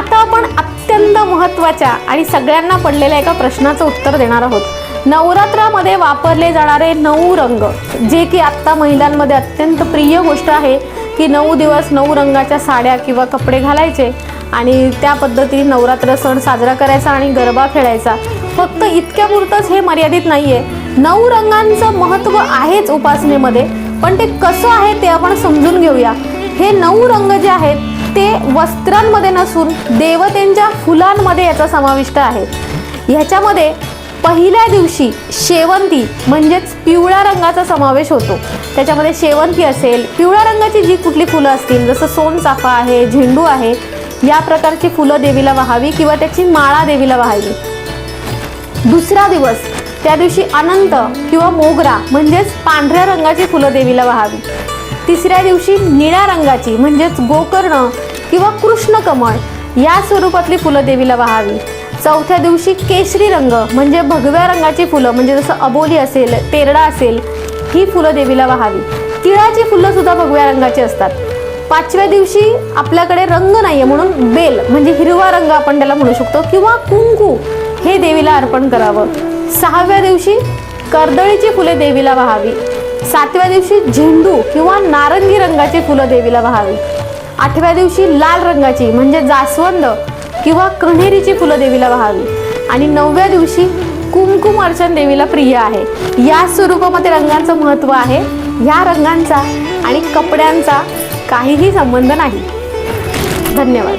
आता आपण अत्यंत महत्त्वाच्या आणि सगळ्यांना पडलेल्या एका प्रश्नाचं उत्तर देणार आहोत. नवरात्रामध्ये वापरले जाणारे नऊ रंग जे की आत्ता महिलांमध्ये अत्यंत प्रिय गोष्ट आहे की नऊ दिवस नऊ रंगाच्या साड्या किंवा कपडे घालायचे आणि त्या पद्धतीने नवरात्र सण साजरा करायचा आणि गरबा खेळायचा. फक्त इतक्यापुरतंच हे मर्यादित नाही आहे नऊ रंगांचं महत्त्व आहेच उपासनेमध्ये पण ते कसं आहे ते आपण समजून घेऊया. हे नऊ रंग जे आहेत ते वस्त्रांमध्ये नसून देवतेंच्या फुलांमध्ये याचा समाविष्ट आहे. ह्याच्यामध्ये पहिल्या दिवशी शेवंती म्हणजेच पिवळ्या रंगाचा समावेश होतो. त्याच्यामध्ये शेवंती असेल पिवळ्या रंगाची जी कुठली फुलं असतील जसं सोनचाफा आहे झेंडू आहे या प्रकारची फुलं देवीला वाहावी किंवा त्याची माळा देवीला वाहावी. दुसरा दिवस त्या दिवशी अनंत किंवा मोगरा म्हणजेच पांढऱ्या रंगाची फुलं देवीला वाहावी. तिसऱ्या दिवशी निळ्या रंगाची म्हणजेच गोकर्ण किंवा कृष्ण कमळ या स्वरूपातली फुलं देवीला वाहावी. चौथ्या दिवशी केशरी रंग म्हणजे भगव्या रंगाची फुलं म्हणजे जसं अबोली असेल तेरडा असेल ही फुलं देवीला वाहावी. तिळाची फुलं सुद्धा भगव्या रंगाची असतात. पाचव्या दिवशी आपल्याकडे रंग नाही आहे म्हणून बेल म्हणजे हिरवा रंग आपण त्याला म्हणू शकतो किंवा कुंकू हे देवीला अर्पण करावं. सहाव्या दिवशी कर्दळीची फुले देवीला वाहावी. सातव्या दिवशी झेंडू किंवा नारंगी रंगाची फुलं देवीला वाहावी आठव्या दिवशी लाल रंगाची म्हणजे जास्वंद किंवा कण्हेरीची फुलं देवीला वाहावी आणि नवव्या दिवशी कुमकुम अर्चन देवीला प्रिय आहे. या स्वरूपामध्ये रंगांचं महत्त्व आहे. ह्या रंगांचा आणि कपड्यांचा काहीही संबंध नाही. धन्यवाद.